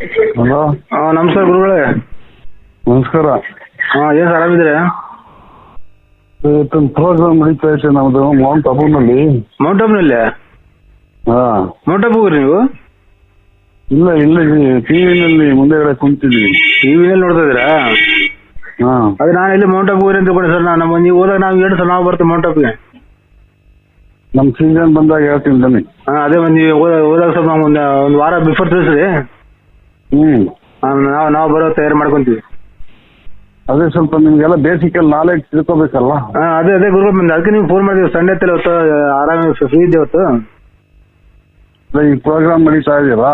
Hello? ಹಾ ನಮಸ್ಕಾರ ಗುರುಗಳೇ. ನಮಸ್ಕಾರ. ಹಾ ಏನ್ ಸರ್ ಆರಾಮಿದ್ದೀರಾ ಇವತ್ತೊಂದು ಪ್ರೋಗ್ರಾಮ್ ನಡೀತಾ ಐತೆ ನಮ್ದು ಮೌಂಟ್ ಅಬೂನಲ್ಲಿ ಮೌಂಟ್ ಅಬ್ನಲ್ಲಿ ಹಾ. ಮೌಂಟ್ ಅಬ್ ಹೋಗ್ರಿ ನೀವು? ಇಲ್ಲ ಇಲ್ಲ ಟಿವಿನಲ್ಲಿ ಮುಂದೆಗಡೆ ಕುಂತಿದ್ವಿ. ಟಿವಿ ವಿನಲ್ಲಿ ನೋಡ್ತಾ ಇದ್ದೀರಾ? ಹಾ. ಅದೇ ನಾನು ಇಲ್ಲಿ ಮೌಂಟ್ ಅಬ್ ಹೋಗ್ರಿ ಅಂತ ಕೊಡಿ ಸರ್ ನಾನು ನೀವು ಹೋದಾಗ ನಾವು ಹೇಳಿ ಸರ್ ನಾವು ಬರ್ತೀವಿ ಮೌಂಟ್ ಅಬ್ಗೆ ನಮ್ ಸೀಸನ್ ಬಂದಾಗ ಹೇಳ್ತೀನಿ ಬನ್ನಿ. ಹಾ ಅದೇ ಒಂದು ನೀವು ಹೋದಾಗ ಸರ್ ನಾವು ಒಂದು ಒಂದು ವಾರ ಬಿಫೋರ್ ತಿಳಿಸ್ರಿ. ಹ್ಮ್. ನಾವು ನಾವು ಬರೋ ತಯಾರು ಮಾಡ್ಕೊಂತೀವಿ. ಅದೇ ಸ್ವಲ್ಪ ನಿಮ್ಗೆಲ್ಲ ಬೇಸಿಕಲ್ ನಾಲೆಡ್ಜ್ ತಿಳ್ಕೊಬೇಕಲ್ಲ ಹಾಂ ಅದೇ ಅದೇ ಗುರುಗಳು ಬಂದು ಅದಕ್ಕೆ ನೀವು ಫೋನ್ ಮಾಡಿದ್ವಿ ಸಂಡೆ ಹತ್ತಿರ ಇವತ್ತು ಆರಾಮ ಫ್ರೀ ಇದ್ದೆ ಹೊತ್ತು. ಅದೇ ಈ ಪ್ರೋಗ್ರಾಮ್ ನಡೀತಾ ಇದೆಯಲ್ಲ?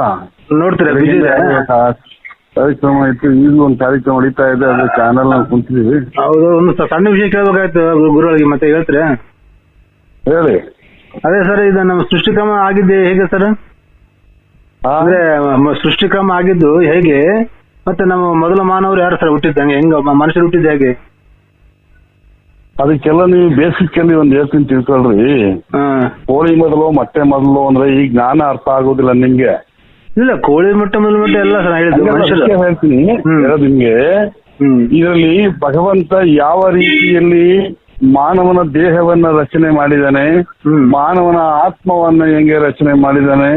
ನೋಡ್ತೀರಾ ಬಿಜಿ ಇದೆ ಕಾರ್ಯಕ್ರಮ ಇತ್ತು ಈಗಲೂ ಒಂದು ಕಾರ್ಯಕ್ರಮ ನಡೀತಾ ಇದೆ ಅದೇ ಚಾನಲ್ ನಾವು ಕುಂತಿದೀವಿ ಹೌದು ಒಂದು ಸ- ಸಣ್ಣ ವಿಷಯ ಕೇಳ್ಬೇಕಾಯ್ತು ಗುರುಗಳಿಗೆ ಮತ್ತೆ ಹೇಳ್ತೀರಾ? ಹೇಳಿ. ಅದೇ ಸರ್ ಇದು ನಮ್ಮ ಸೃಷ್ಟಿಕ್ರಮ ಆಗಿದ್ದೆ ಹೇಗೆ ಸರ್? ಅಂದ್ರೆ ಸೃಷ್ಟಿಕ್ರಮ ಆಗಿದ್ದು ಹೇಗೆ? ಮತ್ತೆ ನಮ್ಮ ಮೊದಲ ಮಾನವರು ಯಾರು ಸರ್ ಹುಟ್ಟಿದ್ದಂಗೆ ಹೆಂಗ? ಮನುಷ್ಯರು ಹುಟ್ಟಿದ್ದೆ ಹೇಗೆ? ಅದಕ್ಕೆಲ್ಲ ನೀವು ಬೇಸಿಕಲ್ಲಿ ಒಂದ್ ಹೇಳ್ತೀನಿ ತಿಳ್ಕೊಳ್ರಿ. ಕೋಳಿ ಮೊದಲು ಮೊಟ್ಟೆ ಮೊದಲು ಅಂದ್ರೆ ಈ ಜ್ಞಾನ ಅರ್ಥ ಆಗೋದಿಲ್ಲ ನಿಮ್ಗೆ. ಇಲ್ಲ ಕೋಳಿ ಮೊಟ್ಟೆ ಮೊದಲು ಮೊಟ್ಟೆ ಎಲ್ಲ ಸರ್ ಹೇಳ್ತೀನಿ ನಿಮ್ಗೆ. ಇದರಲ್ಲಿ ಭಗವಂತ ಯಾವ ರೀತಿಯಲ್ಲಿ ಮಾನವನ ದೇಹವನ್ನ ರಚನೆ ಮಾಡಿದಾನೆ ಮಾನವನ ಆತ್ಮವನ್ನ ಹೆಂಗೆ ರಚನೆ ಮಾಡಿದಾನೆ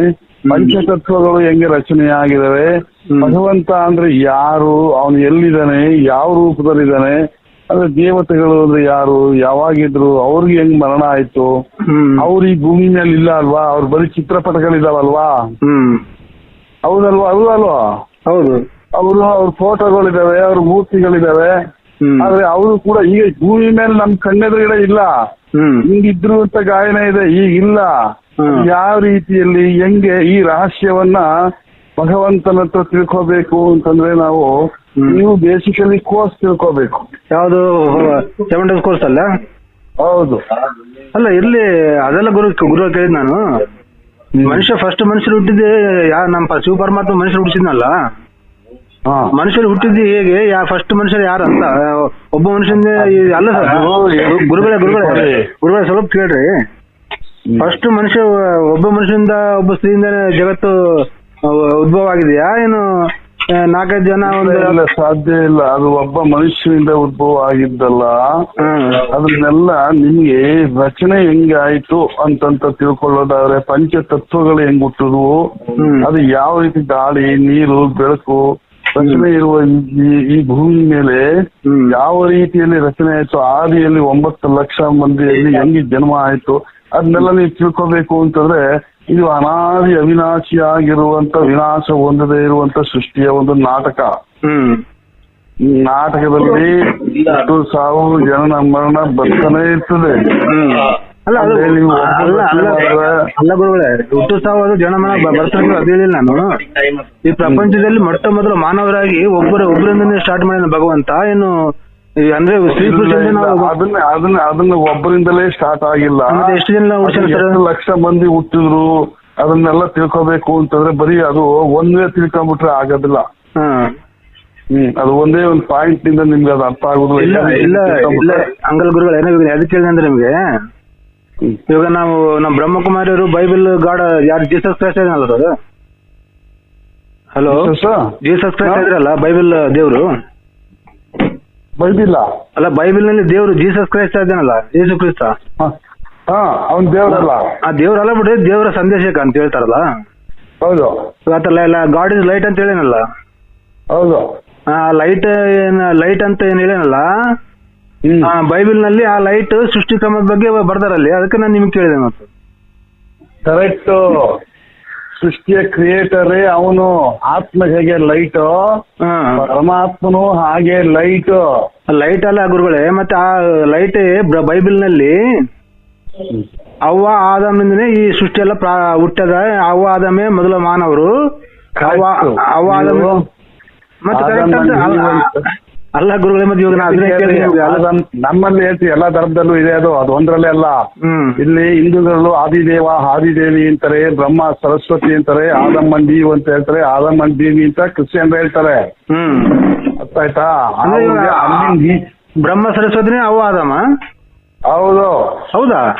ಪಂಚತತ್ವಗಳು ಹೆಂಗೆ ರಚನೆ ಆಗಿದಾವೆ ಹ್ಮ್. ಭಗವಂತ ಅಂದ್ರೆ ಯಾರು? ಅವನು ಎಲ್ಲಿದ್ದಾನೆ? ಯಾವ ರೂಪದಲ್ಲಿದ್ದಾನೆ? ಅಂದ್ರೆ ದೇವತೆಗಳು ಅಂದ್ರೆ ಯಾರು? ಯಾವಾಗಿದ್ರು ಅವ್ರಿಗೆ ಹೆಂಗ್ ಮರಣ ಆಯ್ತು? ಅವ್ರ ಈ ಭೂಮಿ ಮೇಲೆ ಇಲ್ಲ ಅಲ್ವಾ? ಅವ್ರ ಬರೀ ಚಿತ್ರಪಟಗಳಿದಾವಲ್ವಾ ಹ್ಮ್. ಹೌದಲ್ವಾ? ಅಲ್ವಾ ಹೌದು. ಅವರು ಅವ್ರ ಫೋಟೋಗಳಿದಾವೆ ಅವ್ರ ಮೂರ್ತಿಗಳಿದಾವೆ ಆದ್ರೆ ಅವರು ಕೂಡ ಈಗ ಭೂಮಿ ಮೇಲೆ ನಮ್ ಕಣ್ಣೆದುರುಗಡೆ ಇಲ್ಲ. ಹಿಂಗಿದ್ರು ಅಂತ ಗಾಯನ ಇದೆ ಈಗ ಇಲ್ಲ. ಯಾವ ರೀತಿಯಲ್ಲಿ ಹೆಂಗೆ ಈ ರಹಸ್ಯವನ್ನ ಭಗವಂತನ ಹತ್ರ ತಿಳ್ಕೋಬೇಕು ಅಂತಂದ್ರೆ ನಾವು ನೀವು ಬೇಸಿಕಲಿ ಕೋರ್ಸ್ ತಿಳ್ಕೋಬೇಕು. ಯಾವ್ದು ಸೆವೆನ್ ಡೇಸ್ ಕೋರ್ಸ್ ಅಲ್ಲ? ಹೌದು. ಅಲ್ಲ ಇರ್ಲಿ ಅದೆಲ್ಲ ಗುರು ಗುರು ಕೇಳಿದ್ ನಾನು. ಮನುಷ್ಯ ಫಸ್ಟ್ ಮನುಷ್ಯರು ಹುಟ್ಟಿದ್ದೆ ಯಾ ನಮ್ಮ ಪ- ಶಿವ ಪರಮಾತ್ಮ ಮನುಷ್ಯರು ಹುಟ್ಟಿಸಿದ್ನಲ್ಲ? ಮನುಷ್ಯರು ಹುಟ್ಟಿದ್ದು ಹೇಗೆ? ಯಾ ಫಸ್ಟ್ ಮನುಷ್ಯರು ಯಾರು ಅಂತ? ಒಬ್ಬ ಮನುಷ್ಯನ ಅಲ್ಲ ಸರ್? ಗುರುಗಳೇ ಗುರುಗಳೇ. ಗುರುಗಳೇ ಸ್ವಲ್ಪ ಕೇಳ್ರಿ. ಫಸ್ಟ್ ಮನುಷ್ಯ ಒಬ್ಬ ಮನುಷ್ಯನಿಂದ ಒಬ್ಬ ಸ್ತ್ರೀಯಿಂದ ಜಗತ್ತು ಉದ್ಭವ ಆಗಿದೆಯಾ? ಏನು ನಾಲ್ಕೈದು ಜನ ಒಂದು ಸಾಧ್ಯ ಇಲ್ಲ. ಅದು ಒಬ್ಬ ಮನುಷ್ಯನಿಂದ ಉದ್ಭವ ಆಗಿದ್ದಲ್ಲ. ಅದನ್ನೆಲ್ಲ ನಿಮ್ಗೆ ರಚನೆ ಹೆಂಗೆ ಆಯ್ತು ಅಂತಂತ ತಿಳ್ಕೊಳ್ಳೋದಾದ್ರೆ ಪಂಚತತ್ವಗಳು ಹೆಂಗ್ ಹುಟ್ಟಿದ್ವು. ಅದು ಯಾವ ರೀತಿ ಗಾಳಿ ನೀರು ಬೆಳಕು ರಚನೆ ಇರುವ ಈ- ಭೂಮಿ ಮೇಲೆ ಯಾವ ರೀತಿಯಲ್ಲಿ ರಚನೆ ಆಯ್ತು? ಆದಿಯಲ್ಲಿ ಒಂಬತ್ತು ಲಕ್ಷ ಮಂದಿಯಲ್ಲಿ ಹೆಂಗೆ ಜನ್ಮ ಆಯ್ತು? ಅದನ್ನೆಲ್ಲ ನೀವು ತಿಳ್ಕೋಬೇಕು ಅಂತಂದ್ರೆ ಇದು ಅನಾದಿ ಅವಿನಾಶಿಯಾಗಿರುವಂತ ವಿನಾಶ ಹೊಂದದೇ ಇರುವಂತ ಸೃಷ್ಟಿಯ ಒಂದು ನಾಟಕ. ನಾಟಕದಲ್ಲಿ ಸಾವು ಜನನ ಮರಣ ಬರ್ತಾನೆ ಇರ್ತದೆ. ಅಲ್ಲ ಅಲ್ಲ ಗುರುಗಳೇ ಹುಟ್ಟು ಸಾವು ಅದು ಜನಮನ ಬರ್ತಾರೆ ಅದು ಹೇಳಿಲ್ಲ ನಾನು. ಈ ಪ್ರಪಂಚದಲ್ಲಿ ಮೊಟ್ಟ ಮೊದಲು ಮಾನವರಾಗಿ ಒಬ್ಬರ ಒಬ್ಬರಿಂದನೇ ಸ್ಟಾರ್ಟ್ ಮಾಡಿದ ಭಗವಂತ ಏನು ಅಂದ್ರೆ ಸ್ತ್ರೀ ಅದನ್ನ ಅದನ್ನ ಅದನ್ನ ಒಬ್ಬರಿಂದಲೇ ಸ್ಟಾರ್ಟ್ ಆಗಿಲ್ಲ. ಎಷ್ಟು ಜನ ಲಕ್ಷ ಮಂದಿ ಹುಟ್ಟಿದ್ರು ಅದನ್ನೆಲ್ಲ ತಿಳ್ಕೊಬೇಕು ಅಂತಂದ್ರೆ ಬರೀ ಅದು ಒಂದೇ ತಿಳ್ಕೊಂಡ್ಬಿಟ್ರೆ ಆಗೋದಿಲ್ಲ. ಹ್ಮ್ ಹ್ಮ್ ಅದು ಒಂದೇ ಒಂದು ಪಾಯಿಂಟ್ನಿಂದ ನಿಮ್ಗೆ ಅದು ಅರ್ಥ ಆಗುದಿಲ್ಲ. ಇಲ್ಲ ಇಲ್ಲ ಇಲ್ಲ ಅಂಗಲ್ ಗುರುಗಳು ಏನಾಗಿದೆ ಅದಕ್ಕೆ ಹೇಳಿದೆ ಅಂದ್ರೆ ನಿಮ್ಗೆ. ಇವಾಗ ನಾವು ನಮ್ಮ ಬ್ರಹ್ಮಕುಮಾರಿಯವರು ಬೈಬಲ್ ಗಾಡ್ ಯಾರು ಜೀಸಸ್ ಕ್ರೈಸ್ಟ್ ಇದ್ರಲ್ಲ ಸರ್? ಹಲೋ? ಜೀಸಸ್? ಕ್ರೈಸ್ಟ್ ಇದ್ರಲ್ಲ ಬೈಬಲ್ ದೇವರು? ಬೈಬಿಲ್ಲ. ಅಲ್ಲ ಬೈಬಲ್ನಲ್ಲಿ ದೇವರು ಜೀಸಸ್ ಕ್ರೈಸ್ಟ್ ಇದ್ದಾನಲ್ಲ ಯೇಸು ಕ್ರಿಸ್ತ? ಅವನ್ ದೇವರಲ್ಲ. ಆ ದೇವ್ರಲ್ಲ ಬಿಡ್ರಿ ದೇವರ ಸಂದೇಶಕ ಅಂತ ಹೇಳ್ತಾರಲ್ಲ? ಹೌದು. ಆತಲ್ಲ ಎಲ್ಲ ಗಾಡ್ ಇಸ್ ಲೈಟ್ ಅಂತ ಹೇಳಿನಲ್ಲ? ಹೌದು. ಆ ಲೈಟ್ ಏನ್ ಲೈಟ್ ಅಂತ ಏನ್ ಹೇಳೇನಲ್ಲ? ಬೈಬಲ್ನಲ್ಲಿ ಆ ಲೈಟ್ ಸೃಷ್ಟಿ ಕ್ರಮದ ಬಗ್ಗೆ ಬರ್ದಾರಲ್ಲಿ. ಅದಕ್ಕೆ ನಾನು ನಿಮ್ಗೆ ಕೇಳಿದೆ ಮತ್ತು ಕರೆಕ್ಟ್. ಸೃಷ್ಟಿಯ ಕ್ರಿಯೇಟರ್ ಅವನು. ಆತ್ಮ ಹೇಗೆ ಲೈಟ್? ಪರಮಾತ್ಮನು ಹಾಗೆ ಲೈಟ್. ಲೈಟ್ ಅಲ್ಲ ಗುರುಗಳೇ ಮತ್ತೆ ಆ ಲೈಟ್ ಬೈಬಲ್ನಲ್ಲಿ ಅವ್ವ ಆದಮಿಂದನೇ ಈ ಸೃಷ್ಟಿ ಎಲ್ಲ ಹುಟ್ಟದ. ಅವ್ವ ಆದಮೇ ಮೊದಲ ಮಾನವರು. ಅವ್ವ ಆದಾಮ ಮತ್ತೆ ಅಲ್ಲ- ಗುರುಗಳೇ ಮತ್ತೆ ಇವಾಗ ನಮ್ಮಲ್ಲಿ ಹೇಳ್ತೀವಿ ಎಲ್ಲಾ ಧರ್ಮದಲ್ಲೂ ಇದೆ ಅದು ಅದು ಒಂದ್ರಲ್ಲೇ ಅಲ್ಲ. ಇಲ್ಲಿ ಹಿಂದೂಗಳು ಆದಿದೇವ ಆದಿದೇವಿ ಅಂತಾರೆ ಬ್ರಹ್ಮ ಸರಸ್ವತಿ ಅಂತಾರೆ ಆದಮ್ಮನ್ ದೀವ್ ಅಂತ ಹೇಳ್ತಾರೆ ಆದಮ್ಮನ್ ದೇವಿ ಅಂತ ಕ್ರಿಶ್ಚಿಯನ್ ಹೇಳ್ತಾರೆ. ಹ್ಮ್. ಅರ್ಥ ಆಯ್ತಾ ಬ್ರಹ್ಮ ಸರಸ್ವತಿನೇ ಅವು ಆದಮ್ಮ? ಹೌದು. ಹೌದಾ?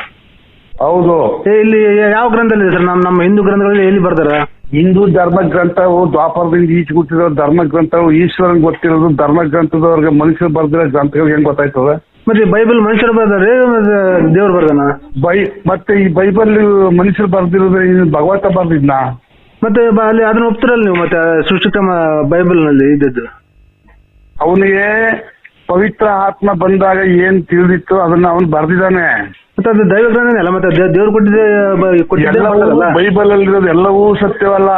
ಹೌದು. ಇಲ್ಲಿ ಯಾವ ಗ್ರಂಥದಲ್ಲಿ ಸರ್? ನಮ್ಮ ನಮ್ಮ ಹಿಂದೂ ಗ್ರಂಥಗಳಲ್ಲಿ ಎಲ್ಲಿ ಬರ್ತಾರ? ಹಿಂದೂ ಧರ್ಮ ಗ್ರಂಥವು ದ್ವಾಪರದಿಂದ ಈಚೆ ಹುಟ್ಟಿರೋ ಧರ್ಮ ಗ್ರಂಥವು ಈಶ್ವರನ್ ಗೊತ್ತಿರೋದು ಧರ್ಮ ಗ್ರಂಥದವ್ರಿಗೆ ಮನುಷ್ಯರು ಬರ್ದಿರೋ ಗ್ರಂಥಗಳಿಗೆ ಹೆಂಗ್ ಗೊತ್ತಾಯ್ತದ? ಮತ್ತೆ ಬೈಬಲ್ ಮನುಷ್ಯರು ಬರ್ದಾರೆ ದೇವ್ರು ಬರ್ದಾನ? ಬೈ ಮತ್ತೆ ಈ ಬೈಬಲ್ ಮನುಷ್ಯರು ಬರ್ದಿರೋದ್ರೆ ಭಗವಂತ ಬರ್ದಿದ್ನ? ಮತ್ತೆ ಅಲ್ಲಿ ಅದನ್ನ ಒಪ್ತಿರಲ್ಲ ನೀವು ಮತ್ತೆ ಸೃಷ್ಟಿಕ್ರಮ ಬೈಬಲ್ನಲ್ಲಿ ಇದ್ದದ್ದು? ಅವನಿಗೆ ಪವಿತ್ರ ಆತ್ಮ ಬಂದಾಗ ಏನ್ ತಿಳಿದಿತ್ತು ಅದನ್ನ ಅವನು ಬರ್ದಿದ್ದಾನೆ. ಮತ್ತೆ ಅದು ದೈವ ಗ್ರಂಥನೇ ಅಲ್ಲ ಮತ್ತೆ ದೇ- ದೇವ್ರು ಕೊಟ್ಟಿದ್ದೆ ಬ- ಕೊಟ್ಟಿದ್ದೆ ಎಲ್ಲವೂ ಬರ್ತದಲ್ಲ ಬೈಬಲ್ ಅಲ್ಲಿರೋದು ಎಲ್ಲವೂ ಸತ್ಯವಲ್ಲ.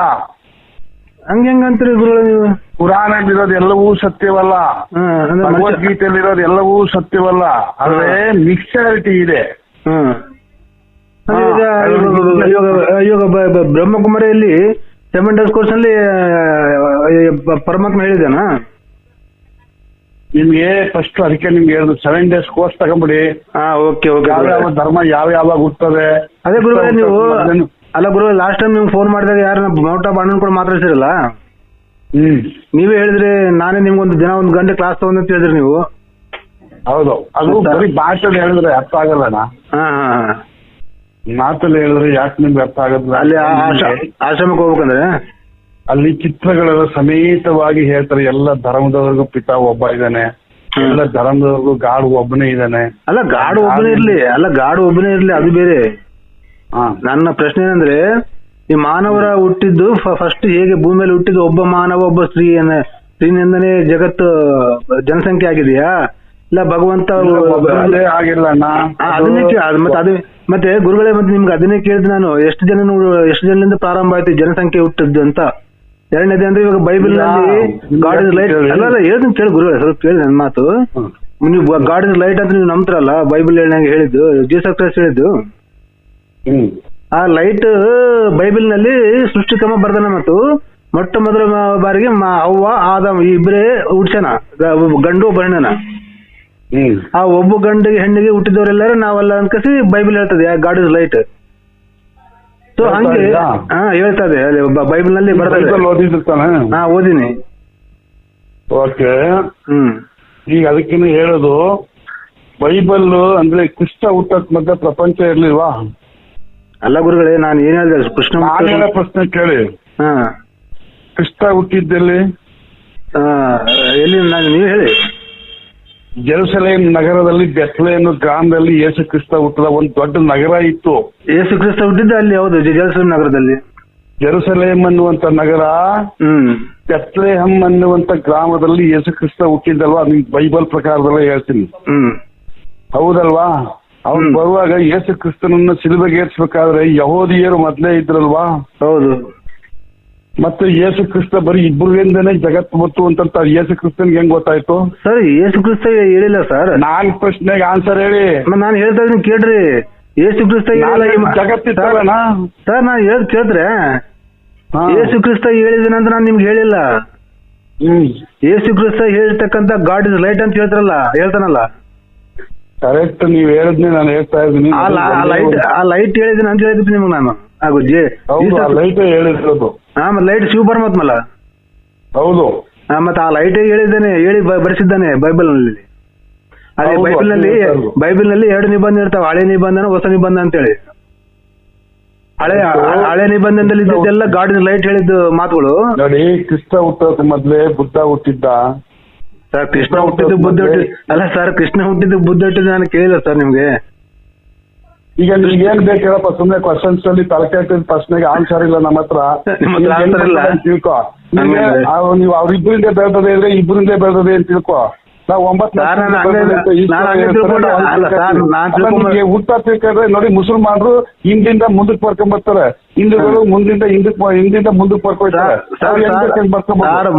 ಹಂಗ ಹೆಂಗಂತೀರಿ ಗುರುಗಳು ನೀವು? ಇರೋದು ಎಲ್ಲವೂ ಸತ್ಯವಲ್ಲ. ಹಾ, ಅಂದ್ರೆ ಮನುಷ್ಯ- ಭಗವದ್ಗೀತೆಯಲ್ಲಿರೋದು ಎಲ್ಲವೂ ಸತ್ಯವಲ್ಲ. ಆದ್ರೆ ಮಿಕ್ಸಾರಿಟಿ ಇದೆ. ಹ್ಮ್ ಅಂದ್ರೆ ಈಗ ಹಾ, ಇವಾಗ- ಇವಾಗ ಇವಾಗ ಬ- ಬ- ಬ್ರಹ್ಮಕುಮಾರಿಯಲ್ಲಿ ಸೆವೆನ್ ಡೇಸ್ ಕೋರ್ಸ್ ಅಲ್ಲಿ ಆ, ಪರಮಾತ್ಮ ಹೇಳಿದಾನ ನಿಮ್ಗೆ ಫಸ್ಟ್ ಅದಕ್ಕೆ ನಿಮ್ಗೆ ಹೇಳಿದ್ರು ಸೆವೆನ್ ಡೇಸ್ ಕೋರ್ಸ್ ತಗೊಂಬಿಡಿ. ಹಾ ಓಕೆ ಓಕೆ ಯಾವ ಯಾವ ಧರ್ಮ ಯಾವ ಯಾವಾಗ ಹುಟ್ಟದೆ ಅದೇ ಗುರು ನೀವು ಅಲ್ಲ ಗುರು ಲಾಸ್ಟ್ ಟೈಮ್ ನಿಮ್ಗೆ ಫೋನ್ ಮಾಡಿದಾಗ ಯಾರು ಮೌಟ ಬಾಣನ್ ಕೂಡ ಮಾತಾಡ್ಸಿರಲ್ಲ? ಹ್ಮ್. ನೀವೇ ಹೇಳಿದ್ರಿ ನಾನೇ ನಿಮ್ಗೊಂದು ದಿನ ಒಂದು ಗಂಟೆ ಕ್ಲಾಸ್ ತಗೊಂಡ್ ಅಂತ ಹೇಳಿದ್ರಿ ನೀವು? ಹೌದು. ಅದು? ಬರೀ ಭಾಷೆಯಲ್ಲಿ ಹೇಳಿದ್ರೆ ಅರ್ಥ ಆಗಲ್ಲಣ್ಣ ಹಾ. ಮಾತಲ್ಲಿ ಹೇಳಿದ್ರೆ ಯಾಕೆ ನಿಮ್ಗೆ ಅರ್ಥ ಆಗಲ್ಲ? ಅಲ್ಲಿ ಆಶ್ರಮಕ್ಕೆ ಹೋಗ್ಬೇಕಂದ್ರೆ? ಅಲ್ಲಿ ಚಿತ್ರಗಳೆಲ್ಲ ಸಮೇತವಾಗಿ ಹೇಳ್ತಾರೆ ಎಲ್ಲ ಧರ್ಮದವರೆಗೂ ಪಿತಾ ಒಬ್ಬ ಇದ್ದಾನೆ. ಎಲ್ಲ ಧರ್ಮದವರೆಗೂ ಗಾಡು ಒಬ್ಬನೇ ಇದ್ದಾನೆ. ಅಲ್ಲ ಗಾಡು ಒಬ್ಬನೇ ಇರ್ಲಿ ಅಲ್ಲ ಗಾಡು ಒಬ್ಬನೇ ಇರ್ಲಿ ಅದು ಬೇರೆ. ಹಾ. ನನ್ನ ಪ್ರಶ್ನೆ ಏನಂದ್ರೆ ಈ ಮಾನವರ ಹುಟ್ಟಿದ್ದು ಫಸ್ಟ್ ಹೇಗೆ ಭೂಮಿಯಲ್ಲಿ ಹುಟ್ಟಿದ್ದು ಒಬ್ಬ ಮಾನವ ಒಬ್ಬ ಸ್ತ್ರೀ ಸ್ತ್ರೀನಿಂದನೇ ಜಗತ್ತು ಜನಸಂಖ್ಯೆ ಆಗಿದೆಯಾ? ಇಲ್ಲ ಭಗವಂತ ಆಗಿಲ್ಲ ಅದನ್ನೇ ಮತ್ತೆ ಅದು ಮತ್ತೆ ಗುರುಗಳೇ ಮತ್ತೆ ನಿಮ್ಗೆ ಅದನ್ನೇ ಕೇಳಿದ್ ನಾನು ಎಷ್ಟು ಜನ ಎಷ್ಟು ಜನದಿಂದ ಪ್ರಾರಂಭ ಆಯ್ತು ಜನಸಂಖ್ಯೆ ಹುಟ್ಟಿದ್ದು ಅಂತ? ಎರಡನೇದು ಅಂದ್ರೆ ಇವಾಗ ಬೈಬಲ್ನಲ್ಲಿ ಗಾಡ್ ಇಸ್ ಲೈಟ್ ಕೇಳಿ. ಅಲ್ಲ ಅಲ್ಲ ಹೇಳ್ತೀನಿ ಕೇಳಿ ಗುರು ಸ್ವಲ್ಪ ಕೇಳಿ ನನ್ನ ಮಾತು. ನೀವು ಗಾಡ್ ಇಸ್ ಲೈಟ್ ಅಂತ ನೀವು ನಂಬ್ತಾರಲ್ಲ ಬೈಬಲ್ ಹೇಳಿದಂಗೆ ಹೇಳಿದ್ದು ಜೀಸಸ್ ಕ್ರೈಸ್ಟ್ ಹೇಳಿದ್ದು? ಆ ಲೈಟ್ ಬೈಬಲ್ನಲ್ಲಿ ಸೃಷ್ಟಿಕ್ರಮ ಬರ್ದನ ಮತ್ತು ಮೊಟ್ಟ ಮೊದಲ ಬಾರಿಗೆ ಅವ್ವ ಆದ ಇಬ್ಬರೇ ಹುಡ್ಸನ ಗಂಡು ಒಬ್ಬ ಹೆಣ್ಣನ. ಆ ಒಬ್ಬ ಗಂಡಿಗೆ ಹೆಣ್ಣಿಗೆ ಹುಟ್ಟಿದವರೆಲ್ಲರೂ ನಾವೆಲ್ಲ ಅನ್ಕಸಿ ಬೈಬಲ್ ಹೇಳ್ತದೆ ಗಾಡ್ ಇಸ್ ಲೈಟ್ ಸೊ ಹಂಗೆ? ಹಾ ಹೇಳ್ತಾ ಇದೆ. ಅಲ್ಲಿ ಬೈಬಲ್ನಲ್ಲಿ ಬರ್ತದೆ ಬೈಬಲ್ ಹಾ ಓದಿನಿ. ಓಕೆ. ಹ್ಮ್. ಈಗ ಅದಕ್ಕಿನ್ನ ಹೇಳೋದು ಬೈಬಲ್ ಅಂದ್ರೆ ಕೃಷ್ಣ ಹುಟ್ಟಕ್ ಮತ್ತೆ ಪ್ರಪಂಚ ಇರ್ಲಿಲ್ವಾ? ಅಲ್ಲ ಗುರುಗಳೇ ನಾನು ಏನ್ ಹೇಳಿದೆ ಕೃಷ್ಣ ನಾನು ಪ್ರಶ್ನೆ ಕೇಳಿ. ಹಾ. ಕೃಷ್ಣ ಹುಟ್ಟಿದ್ದಲ್ಲಿ? ಎಲ್ಲಿ ನಾನು ನೀವು ಹೇಳಿ. ಜೆರುಸಲೇಮ್ ನಗರದಲ್ಲಿ ಬೆತ್ಲೆಯನ್ನು ಗ್ರಾಮದಲ್ಲಿ ಯೇಸು ಕ್ರಿಸ್ತ ಹುಟ್ಟದ ಒಂದು ದೊಡ್ಡ ನಗರ ಇತ್ತು. ಯೇಸು ಕ್ರಿಸ್ತ ಹುಟ್ಟಿದ್ದ ಅಲ್ಲಿ ಹೌದು ಜೆರುಸಲೇಮ್ ನಗರದಲ್ಲಿ? ಜೆರುಸಲೇಮ್ ಅನ್ನುವಂತ ನಗರ ಹ್ಮ್. ಬೆತ್ಲೆಹಮ್ ಅನ್ನುವಂತ ಗ್ರಾಮದಲ್ಲಿ ಯೇಸು ಕ್ರಿಸ್ತ ಹುಟ್ಟಿದ್ದಲ್ವಾ? ಅದು ಬೈಬಲ್ ಪ್ರಕಾರದಲ್ಲೇ ಹೇಳ್ತೀನಿ. ಹ್ಮ್. ಹೌದಲ್ವಾ? ಅವ್ನು ಬರುವಾಗ ಯೇಸು ಕ್ರಿಸ್ತನನ್ನ ಸಿಲುಬೆಗೇರಿಸಬೇಕಾದ್ರೆ ಯಹೋದಿಯರು ಮೊದ್ಲೇ ಇದ್ರಲ್ವಾ? ಹೌದು. ಮತ್ತೆ ಯೇಸು ಕ್ರಿಸ್ತ ಬರೀ ಇಬ್ಬರಿಂದನೇ ಜಗತ್ ಮತ್ತು ಅಂತ ಯೇಸು ಕ್ರಿಸ್ತನ್ಗೆ ಹೆಂಗ್ ಗೊತ್ತಾಯ್ತು? ಸರ್ ಯೇಸು ಕ್ರಿಸ್ತ ಹೇಳಿಲ್ಲ ಸರ್. ನಾಲ್ಕು ಪ್ರಶ್ನೆಗೆ ಆನ್ಸರ್ ಹೇಳಿ. ನಾನು ಹೇಳ್ತಾ ಇದ್ದೀನಿ ಕೇಳ್ರಿ. ಯೇಸು ಕ್ರಿಸ್ತ ಜಗತ್ತಿತ್ತವೇನಾ ಸರ್ ನಾನು ಹೇಳ್ ಕೇಳಿದ್ರೆ. ಯೇಸು ಕ್ರಿಸ್ತ ಹೇಳಿದನ ಅಂತ ನಾನು ನಿಮ್ಗೆ ಹೇಳಿಲ್ಲ. ಯೇಸು ಕ್ರಿಸ್ತ ಹೇಳ್ತಕ್ಕಂತ ಗಾಡ್ ಇಸ್ ಲೈಟ್ ಅಂತ ಹೇಳ್ತಾರಲ್ಲ ಹೇಳ್ತಾನಲ್ಲ. ಕರೆಕ್ಟ್ ನೀವ್ ಹೇಳಿದ್ನಿ ನಾನು ಹೇಳ್ತಾ ಇದ್ದೀನಿ. ಆ ಲೈಟ್ ಆ ಲೈಟ್ ಹೇಳಿದೀನಿ ಅಂತ ಹೇಳಿದ್ವಿ ನಿಮ್ಗೆ ನಾನು. ಹಾಗೂ ಜೇ ಆ ಲೈಟ್ ಹೇಳಿರೋದು. ಹಾ ಮತ್ತೆ ಲೈಟ್ ಪರಮಾತ್ಮಲ್ಲ ಹೌದು. ಹಾ ಮತ್ತೆ ಆ ಲೈಟ್ ಹೇಳಿದ್ದಾನೆ ಹೇಳಿ ಬರೆಸಿದ್ದಾನೆ ಬೈಬಲ್ನಲ್ಲಿ ಅದೇ ಬೈಬಲ್ನಲ್ಲಿ ಬೈಬಲ್ನಲ್ಲಿ ಎರಡು ನಿಬಂಧನೆ ಇರ್ತಾವ ಹಳೆ ನಿಬಂಧನ ಹೊಸ ನಿಬಂಧ ಅಂತ ಹೇಳಿ ಹಳೆ ನಿಬಂಧನದಲ್ಲಿ ಇದ್ದೆಲ್ಲ ಗಾಡಿನ ಲೈಟ್ ಹೇಳಿದ್ದು ಮಾತುಗಳು. ನೋಡಿ ಕ್ರಿಸ್ತ ಹುಟ್ಟೋದ್ ಮೊದ್ಲೇ ಬುದ್ಧ ಹುಟ್ಟಿದ್ದ. ಸರ್ ಕೃಷ್ಣ ಹುಟ್ಟಿದ್ದು ಬುದ್ಧ ಅಲ್ಲ ಸರ್ ಕೃಷ್ಣ ಹುಟ್ಟಿದ್ದು ಬುದ್ಧ ಹುಟ್ಟಿದ್ದು ನಾನು ಕೇಳಿಲ್ಲ ಸರ್ ನಿಮ್ಗೆ. ಈಗ ನಿಮ್ಗೆ ಏನ್ ಬೇಕು ಹೇಳಪ್ಪ ಸುಮ್ನೆ ಕ್ವಶನ್ಸ್ ಅಲ್ಲಿ ತಲೆಕಟ್ಟಿದ ಪ್ರಶ್ನೆಗೆ ಆನ್ಸರ್ ಇಲ್ಲ ನಮ್ಮ ಹತ್ರ. ತಿಳ್ಕೊ. ನೀವು ಅವ್ರಿಬ್ರಿಂದ ಬೆಳ್ದದೆ ಇದ್ರೆ ಇಬ್ಬರಿಂದ ಬೆಳ್ದದೆ ಅಂತ ತಿಳ್ಕೊ. ನಾವು ಒಂಬತ್ತು. ಹುಟ್ಟ ತಿಳ್ಕೊಂಡ್ರೆ ನೋಡಿ ಮುಸಲ್ಮಾನರು ಹಿಂದಿಂದ ಮುಂದಕ್ಕೆ ಬರ್ಕೊಂಡ್ ಬರ್ತಾರೆ ಹಿಂದೂಗಳು ಮುಂದಿಂದ ಹಿಂದಕ್ ಹಿಂದಿಂದ ಮುಂದಕ್ಕೆ ಬರ್ಕೊಳ್ತಾರೆ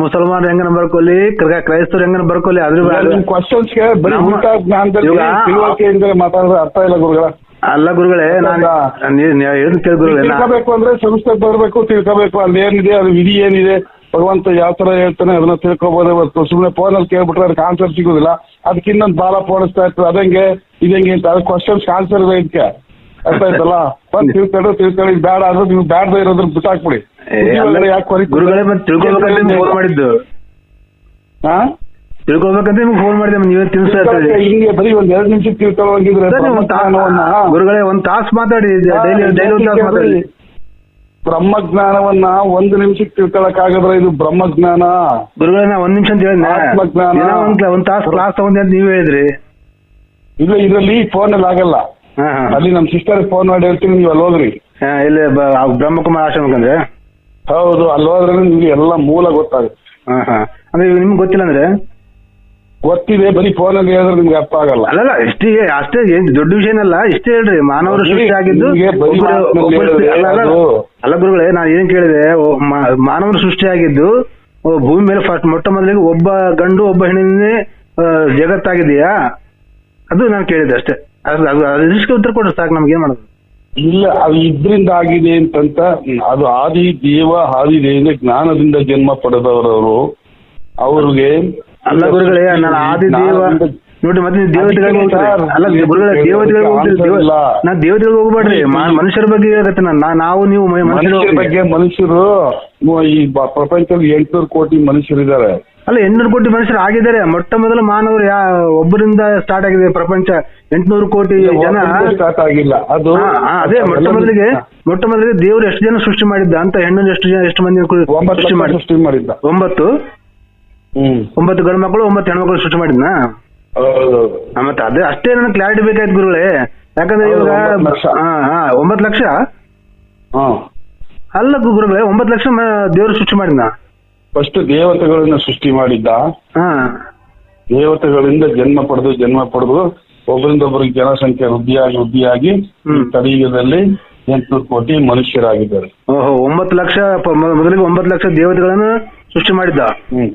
ಮುಸಲ್ಮಾನ್ ಹೆಂಗನ ಬರ್ಕೊಲಿ ಕ್ರೈಸ್ತರ್ ಹೆಂಗನ ಬರ್ಕೊಲಿ ಅದ್ರ ಕ್ವಶನ್ಸ್ ಕ್ವಶನ್ಸ್ಗೆ ಬರೀ ಹುಟ್ಟ ಜ್ಞಾನದಲ್ಲಿ ತಿಳುವಳಿಕೆಯಿಂದ ಮಾತಾಡಿದ್ರೆ ಅರ್ಥ ಇಲ್ಲ ಗುರುಗಳ. ಅಲ್ಲ ಗುರುಗಳೇ ನಾನು ಹೇಳಿದ್ ಕೇಳಿ ಗುರುಗಳೇ ನಾ- ತಿಳ್ಕೋಬೇಕು ಅಂದ್ರೆ ಸಂಸ್ಥೆ ಬರಬೇಕು ತಿಳ್ಕೋಬೇಕು. ಅಲ್ಲಿ ಏನಿದೆ ಅದು ವಿಧಿ ಏನಿದೆ ಭಗವಂತ ಯಾವ ತರ ಹೇಳ್ತಾನೆ ಅದನ್ನ ತಿಳ್ಕೊಬೋದೇ. ಹೊರತು ಸುಮ್ಮನೆ ಫೋನ್ ಅಲ್ಲಿ ಕೇಳ್ಬಿಟ್ರೆ ಅದಕ್ಕೆ ಆನ್ಸರ್ ಸಿಗೋದಿಲ್ಲ. ಅದಕ್ಕೆ ಇನ್ನೊಂದು ಬಾಲ ಪೋಣಿಸ್ತಾ ಇರ್ತದೆ ಅದಂಗೆ ಇದಂಗೆ ಅಂತ. ಅದಕ್ಕೆ ಕ್ವಶನ್ಸ್ ಆನ್ಸರ್ ಇದೆ ಇದಕ್ಕೆ. ಅರ್ಥ ಆಯ್ತಲ್ಲ? ಬಂದ್ ತಿಳ್ಕೊಂಡು ತಿಳ್ಕೊಳ್ಳಿ ಬೇಡ ಅಂದ್ರೆ ನೀವು ಬೇಡದೇ ಇರೋದ್ರ ಬಿಟ್ಟಾಕ್ಬಿಡಿ ಯಾಕೆ ಮಾಡಿದ್ದು. ಹಾ? ತಿಳ್ಕೊಬೇಕಂತ ನಿಮ್ಗೆ ಫೋನ್ ಮಾಡಿದೆ ನೀವೇ ತಿಳಿಸ್ತಾ ಹಿಂಗೆ ಬರೀ ಒಂದ್ ಎರಡ್ ನಿಮಿಷ ತಿಳ್ಕೊಳ್ಳೋಗಿದ್ರೆ ಗುರುಗಳೇ ಒಂದ್ ತಾಸ್ ಮಾತಾಡಿ ಡೈಲಿ ಡೈಲಿ ಒಂದ್ ತಾಸ್ ಮಾತಾಡಿ. ಬ್ರಹ್ಮಜ್ಞಾನವನ್ನ ಒಂದು ನಿಮಿಷಕ್ಕೆ ತಿಳ್ಕೊಳಕ್ ಆಗದ್ರೆ ಇದು ಬ್ರಹ್ಮಜ್ಞಾನ. ಗುರುಗಳೇ ನಾ ಒಂದ್ ನಿಮಿಷ ಅಂತ ಹೇಳಿದ್ನ. ಒಂದ್ ತಾಸು ಕ್ಲಾಸ್ ತಗೊಂಡೆ ಅಂತ ನೀವ್ ಹೇಳಿದ್ರಿ. ಇಲ್ಲ ಇದರಲ್ಲಿ ಫೋನ್ ಅಲ್ಲಿ ಆಗಲ್ಲ. ಅಲ್ಲಿ ನಮ್ ಸಿಸ್ಟರ್ ಫೋನ್ ಮಾಡಿ ಹೇಳ್ತೀನಿ ನೀವು ಅಲ್ಲಿ ಹೋಗ್ರಿ ಹಾ, ಇಲ್ಲಿ ಬ್ರಹ್ಮಕುಮಾರ ಅಂದ್ರೆ? ಹೌದು ಅಲ್ಲಿ ಹೋದ್ರೆ ನಿಮ್ಗೆ ಎಲ್ಲ ಮೂಲ ಗೊತ್ತಾಗುತ್ತೆ. ಹಾ ಹಾ. ಅಂದ್ರೆ ನಿಮ್ಗೆ ಗೊತ್ತಿಲ್ಲ ಅಂದ್ರೆ? ಗೊತ್ತಿದೆ ಬರೀ ಫೋನ್ ಅಲ್ಲಿ ಹೇಳಿದ್ರೆ ನಿಮ್ಗೆ ಅರ್ಥ ಆಗಲ್ಲ. ಅಲ್ಲ ಇಷ್ಟೇ ಅಷ್ಟೇ ಏನ್ ದೊಡ್ಡ ವಿಷಯನಲ್ಲ ಇಷ್ಟೇ ಹೇಳ್ರಿ. ಮಾನವರು ಸೃಷ್ಟಿ ಆಗಿದ್ದು ಅಲ್ಲ, ಅಲ್ಲ, ಅಲ್ಲ ಗುರುಗಳೇ ನಾನು ಏನ್ ಕೇಳಿದೆ ಮಾನವರು ಸೃಷ್ಟಿ ಆಗಿದ್ದು ಭೂಮಿ ಮೇಲೆ ಫಸ್ಟ್ ಮೊಟ್ಟ ಮೊದಲಿಗೆ ಒಬ್ಬ ಗಂಡು ಒಬ್ಬ ಹೆಣ್ಣಿನೇ ಜಗತ್ತಾಗಿದೆಯಾ ಅದು ನಾನು ಕೇಳಿದೆ ಅಷ್ಟೇ. ಅದು ಅದು ಅದಕ್ಕೆ ಉತ್ತರ ಕೊಡ್ರಿ ಸಾಕು ನಮ್ಗೆ ಏನ್ ಮಾಡೋದು? ಇಲ್ಲ ಅದು ಇದ್ರಿಂದ ಆಗಿದೆ ಅಂತಂತ ಅದು ಆದಿ ದೇವ ಆದಿ ದೇವ ಜ್ಞಾನದಿಂದ ಜನ್ಮ ಪಡೆದವರವರು ಅವ್ರಿಗೆ ಅಲ್ಲ ಗುರುಗಳೇ ನಾನು ಆದಿ ದೇವ ನೋಡಿ ಮತ್ತೆ ನೀವು ದೇವತೆಗಳಿಗೆ ಹೋಗ್ತಾರೆ. ಅಲ್ಲ ಗುರುಗಳೇ ದೇವತೆಗಳಿಗೆ ಹೋಗ್ತೀರಿ ದೇವ- ಇಲ್ಲ. ನಾ ದೇವತೆಗಳಿಗೆ ಹೋಗ್ಬೇಡ್ರಿ. ಮನುಷ್ಯರ ಬಗ್ಗೆ ಹೇಳಕತ್ತೆ ನಾನು. ನಾವು ನೀವು ಮನುಷ್ಯರ ಬಗ್ಗೆ ಮನುಷ್ಯರು ಈ ಪ್ರಪಂಚದಲ್ಲಿ ಎಂಟುನೂರು ಕೋಟಿ ಮನುಷ್ಯರು ಇದ್ದಾರೆ. ಅಲ್ಲ ಎಂಟ್ನೂರು ಕೋಟಿ ಮನುಷ್ಯರು ಆಗಿದ್ದಾರೆ. ಮೊಟ್ಟ ಮೊದಲ ಮಾನವರು ಯಾ ಒಬ್ಬರಿಂದ ಸ್ಟಾರ್ಟ್ ಆಗಿದೆ ಪ್ರಪಂಚ. ಎಂಟ್ನೂರು ಕೋಟಿ ಜನ ಸ್ಟಾರ್ಟ್ ಆಗಿಲ್ಲ. ಅದು ಅದೇ ಮೊಟ್ಟ ಮೊದಲಿಗೆ ಮೊಟ್ಟ ಮೊದಲಿಗೆ ದೇವರು ಎಷ್ಟು ಜನ ಸೃಷ್ಟಿ ಮಾಡಿದ್ದ? ಅಂತ ಹೆಣ್ಣು ಎಷ್ಟು ಜನ ಎಷ್ಟು ಮಂದಿ ಸೃಷ್ಟಿ ಮಾಡಿದ್ದ. ಒಂಬತ್ತು? ಒಂಬತ್ತು ಗಂಡು ಮಕ್ಕಳು ಒಂಬತ್ತು ಹೆಣ್ಮಕ್ಳು ಸೃಷ್ಟಿ ಮಾಡಿದ್ನ? ಮತ್ತೆ ಅದೇ ಅಷ್ಟೇ ನನಗೆ ಕ್ಲಾರಿಟಿ ಬೇಕಾಯ್ತು ಗುರುಗಳೇ. ಯಾಕಂದ್ರೆ ಇವಾಗ ಒಂಬತ್ತು ಲಕ್ಷ. ಅಲ್ಲ ಗುರುಗಳೇ ಒಂಬತ್ತು ಲಕ್ಷ ದೇವರು ಸೃಷ್ಟಿ ಮಾಡಿದ್ನ? ಫಸ್ಟ್ ದೇವತೆಗಳನ್ನ ಸೃಷ್ಟಿ ಮಾಡಿದ್ದ. ಹಾ. ದೇವತೆಗಳಿಂದ ಜನ್ಮ ಪಡೆದು ಜನ್ಮ ಪಡೆದು ಒಬ್ಬರಿಂದ ಒಬ್ಬರಿಗೆ ಜನಸಂಖ್ಯೆ ವೃದ್ಧಿಯಾಗಿ ವೃದ್ಧಿಯಾಗಿ. ಕಲಿಯುಗದಲ್ಲಿ ಎಂಟುನೂರು ಕೋಟಿ ಮನುಷ್ಯರಾಗಿದ್ದಾರೆ. ಓಹೋ ಒಂಬತ್ತು ಲಕ್ಷ ಮೊದಲಿಗೆ ಒಂಬತ್ತು ಲಕ್ಷ ದೇವತೆಗಳನ್ನ ಸೃಷ್ಟಿ ಮಾಡಿದ್ದ? ಹ್ಮ್.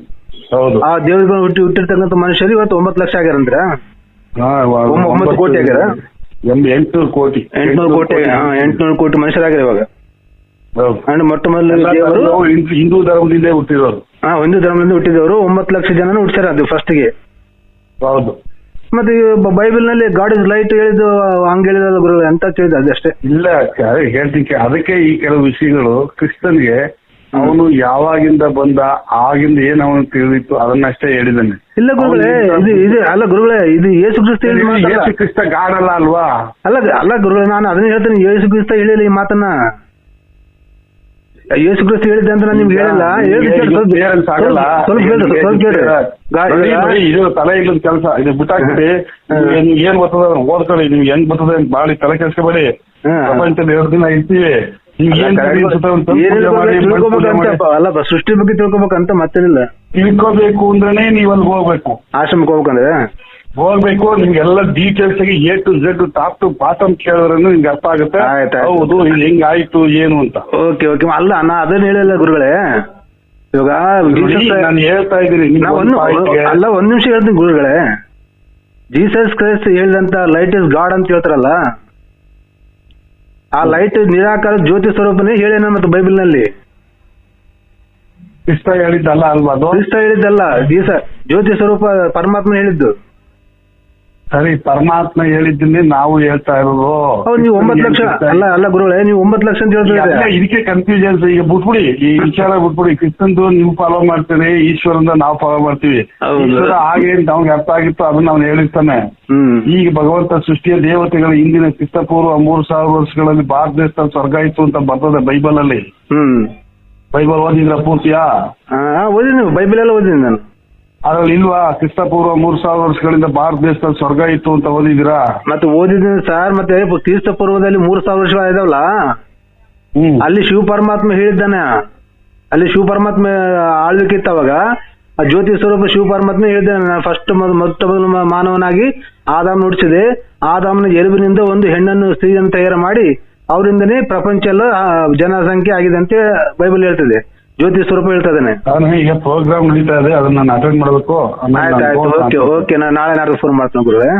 ಹೌದು. ಆ ದೇವ್ರಿಗೆ ಹುಟ್ಟಿ ಹುಟ್ಟಿರ್ತಕ್ಕಂಥ ಮನುಷ್ಯರು ಇವತ್ತು ಒಂಬತ್ತು ಲಕ್ಷ ಆಗ್ಯಾರಂದ್ರ ಒಂಬತ್ತು ಕೋಟಿ ಆಗ್ಯಾರ? ಎಂಟ್ನೂರು ಕೋಟಿ. ಎಂಟ್ನೂರು ಕೋಟಿ ಎಂಟ್ನೂರು ಕೋಟಿ ಮನುಷ್ಯರಾಗ್ಯಾರ ಇವಾಗ. ಅಂಡ್ ಮೊಟ್ಟ ಮೊದಲು ದೇವರು ಹಿಂದೂ- ಧರ್ಮದಿಂದ ಹುಟ್ಟಿರೋರು ಹಾ ಹಿಂದೂ ಧರ್ಮದಿಂದ ಹುಟ್ಟಿದವರು ಒಂಬತ್ತು ಲಕ್ಷ ಜನ ಹುಟ್ಟಿಸ್ಯಾರ ಅದು ಫಸ್ಟ್ಗೆ. ಹೌದು. ಮತ್ತೆ ಬೈಬಲ್ನಲ್ಲಿ ಗಾಡ್ ಇಸ್ ಲೈಟ್ ಹೇಳಿದ್ದು ಹಂಗ ಹೇಳಿದ್ರು ಗುರು ಅಂತ ಕೇಳಿದ ಅದಷ್ಟೇ ಇಲ್ಲ ಹೇಳ್ತೀನಿ ಅದಕ್ಕೆ ಈ ಕೆಲವು ವಿಷಯಗಳು ಕ್ರಿಸ್ತನ್ಗೆ ಅವನು ಯಾವಾಗಿಂದ ಬಂದ ಆಗಿಂದ ಏನ್ ಅವನು ತಿಳಿದಿತ್ತು ಅದನ್ನಷ್ಟೇ ಹೇಳಿದ್ದಾನೆ. ಇಲ್ಲ ಗುರುಗಳೇ ಇದು ಇದು ಅಲ್ಲ ಗುರುಗಳೇ ಇದು ಯೇಸು ಕ್ರಿಸ್ತ. ಯೇಸು ಕ್ರಿಸ್ತ ಗಾಡಲ್ಲ ಅಲ್ವಾ? ಅಲ್ಲ ಅಲ್ಲ ಗುರುಗಳೇ ನಾನು ಅದನ್ನ ಹೇಳ್ತೀನಿ ಯೇಸು ಕ್ರಿಸ್ತ ಹೇಳಿಲ್ಲ ಈ ಮಾತನ್ನ. ಯೇಸು ಕ್ರಿಸ್ತ ಹೇಳಿದ್ದೆ ಅಂತ ನಾನು ನಿಮ್ಗೆ ಹೇಳಿಲ್ಲ? ಇದು ತಲೆ ಇಲ್ಲದ ಕೆಲಸ. ಇದು ಬಿಟ್ಟಾಕ್ಬಿಡಿ. ನಿಮ್ಗೆ ಏನ್- ಗೊತ್ತದ? ಬರ್ತದ ಓದ್ಕೊಳ್ಳಿ ನಿಮ್ಗೆ ಹೆಂಗ್ ಬರ್ತದೆ ಬಾಳಿ ತಲೆ ಕೆಲಸ ಮಾಡಿ ಪ್ರಪಂಚದಲ್ಲಿ ಎರಡು ದಿನ ಇರ್ತೀವಿ? ಅಲ್ಲ, ಸೃಷ್ಟಿ ಬಗ್ಗೆ ತಿಳ್ಕೊಬೇಕಂತ ಮತ್ತೇನಿಲ್ಲ ತಿಳ್ಕೊಬೇಕು ಅಂದ್ರೆ ನೀವ್ ಅಲ್ಲಿ ಹೋಗ್ಬೇಕು. ಆಶ್ರಮಕ್ಕೆ ಹೋಗ್ಬೇಕಂದ್ರೆ? ಹೋಗ್ಬೇಕು ನಿಮ್ಗೆಲ್ಲ ಡೀಟೇಲ್ಸ್ ಆಗಿ A to Z top to bottom ಕೇಳಿದ್ರೆ ನಿಮ್ಗೆ ಅರ್ಥ ಆಗುತ್ತೆ. ಹೌದು ಇಲ್ಲಿ ಹೆಂಗ್ ಆಯ್ತು ಏನು ಅಂತ. Okay okay. ಅಲ್ಲ ನಾ ಅದನ್ನ ಹೇಳಲ್ಲ ಗುರುಗಳೇ. ಇವಾಗ ನಾನು ಹೇಳ್ತಾ ಇದ್ದೀನಿ ಅಲ್ಲ ಒಂದ್ ನಿಮಿಷ ಹೇಳ್ತೀನಿ ಗುರುಗಳೇ. ಜೀಸಸ್ ಕ್ರೈಸ್ಟ್ ಹೇಳಿದಂತ ಲೈಟ್ ಇಸ್ ಗಾಡ್ ಅಂತ ಹೇಳ್ತಾರಲ್ಲ. ಆ ಲೈಟ್ ನಿರಾಕಾರ ಜ್ಯೋತಿ ಸ್ವರೂಪನೇ ಹೇಳೇನ ಮತ್ತು ಬೈಬಲ್ನಲ್ಲಿ ಕ್ರಿಸ್ತ ಹೇಳಿದ್ದಲ್ಲ ಅಲ್ವಾ ಇಷ್ಟ ಕ್ರಿಸ್ತ ಹೇಳಿದ್ದಲ್ಲ ದೀಸ ಜ್ಯೋತಿ ಸ್ವರೂಪ ಪರಮಾತ್ಮ ಹೇಳಿದ್ದು. ಸರಿ ಪರಮಾತ್ಮ ಹೇಳಿದ್ದೀನಿ ನಾವು ಹೇಳ್ತಾ ಇರೋದು. ಹೌದು ನೀವು ಒಂಬತ್ತು ಲಕ್ಷ ಅಲ್ಲ ಅಲ್ಲ ಗುರುಗಳೇ ನೀವು ಒಂಬತ್ತು ಲಕ್ಷ ಅಂತ ಹೇಳ್ತಾ ಇದಕ್ಕೆ ಕನ್ಫ್ಯೂಷನ್ಸ್ ಈಗ ಬಿಟ್ಬಿಡಿ ಈ ವಿಚಾರ ಬಿಟ್ಬಿಡಿ. ಕ್ರಿಸ್ತಂದು ನೀವು ಫಾಲೋ ಮಾಡ್ತೀರಿ ಈಶ್ವರಂದ ನಾವು ಫಾಲೋ ಮಾಡ್ತೀವಿ. ಈಶ್ವರ ಹಾಗೆ ನಮ್ಗೆ ಅವ್ನಿಗೆ ಅರ್ಥ ಆಗಿತ್ತು ಅದನ್ನ ಅವ್ನು ಹೇಳಿರ್ತಾನೆ. ಹ್ಮ್. ಈಗ ಭಗವಂತ ಸೃಷ್ಟಿಯ ದೇವತೆಗಳ ಹಿಂದಿನ ಕ್ರಿಸ್ತಪೂರ್ವ ಮೂರು ಸಾವಿರ ವರ್ಷಗಳಲ್ಲಿ ಭಾರತ ದೇಶದಲ್ಲಿ ಸ್ವರ್ಗ ಇತ್ತು ಅಂತ ಬರ್ತದೆ ಬೈಬಲ್ ಅಲ್ಲಿ. ಹ್ಮ್. ಬೈಬಲ್ ಓದಿದ್ರ ಪೂರ್ತಿಯಾ? ಓದಿದ್ದೀನಿ ಬೈಬಲ್ ಎಲ್ಲ ಓದಿದ್ದೀನಿ ನಾನು. ಅದ್ರಲ್ಲಿ ಇಲ್ವಾ? ಕ್ರಿಸ್ತಪೂರ್ವ ಮೂರ್ ಸಾವಿರ ವರ್ಷಗಳಿಂದ ಭಾರತ ದೇಶದಲ್ಲಿ ಸ್ವರ್ಗ ಇತ್ತು ಅಂತ ಓದಿದಿರಾ ಮತ್ತೆ ಓದಿದ್ದೀನಿ ಸರ್ ಮತ್ತೆ ಕ್ರಿಸ್ತ ಪೂರ್ವದಲ್ಲಿ ಮೂರು ಸಾವಿರ ವರ್ಷಗಳ ಇದಾವಲ್ಲ ಹ್ಮ್. ಅಲ್ಲಿ ಶಿವ ಪರಮಾತ್ಮ ಹೇಳಿದ್ದಾನೆ. ಅಲ್ಲಿ ಶಿವ ಪರಮಾತ್ಮ ಆಳ್ವಿಕೆ ಇತ್ತು ಅವಾಗ. ಆ ಜ್ಯೋತಿ ಸ್ವರೂಪ ಶಿವ ಪರಮಾತ್ಮ ಹೇಳಿದ್ದಾನೆ. ನಾನು ಫಸ್ಟ್ ಮೊತ್ತ ಮಾನವನಾಗಿ ಆದಾಮ್ ನುಡಿಸಿದೆ ಆದಾಮನ ಎಲುಬಿನಿಂದ ಒಂದು ಹೆಣ್ಣನ್ನು ಸ್ತ್ರೀಯನ್ನು ತಯಾರು ಮಾಡಿ ಅವರಿಂದನೇ ಪ್ರಪಂಚ ಎಲ್ಲ ಜನಸಂಖ್ಯೆ ಆಗಿದೆ ಅಂತ ಬೈಬಲ್ ಹೇಳ್ತದೆ. ಜ್ಯೋತಿ ಸ್ವರೂಪ ಹೇಳ್ತಾ ಇದ್ದಾನೆ. ನಾನು ಈಗ ಪ್ರೋಗ್ರಾಮ್ ನಡೀತಾ ಇದೆ ಅದನ್ನ ನಾನು ಅಟೆಂಡ್ ಮಾಡಬೇಕು. ಆಯ್ತು ಆಯ್ತು ಓಕೆ. ಓಕೆ ನಾನು ನಾಳೆ ನಾಡ್ದು ಫೋನ್ ಮಾಡ್ತೀನಿ ಗುರುವೆ.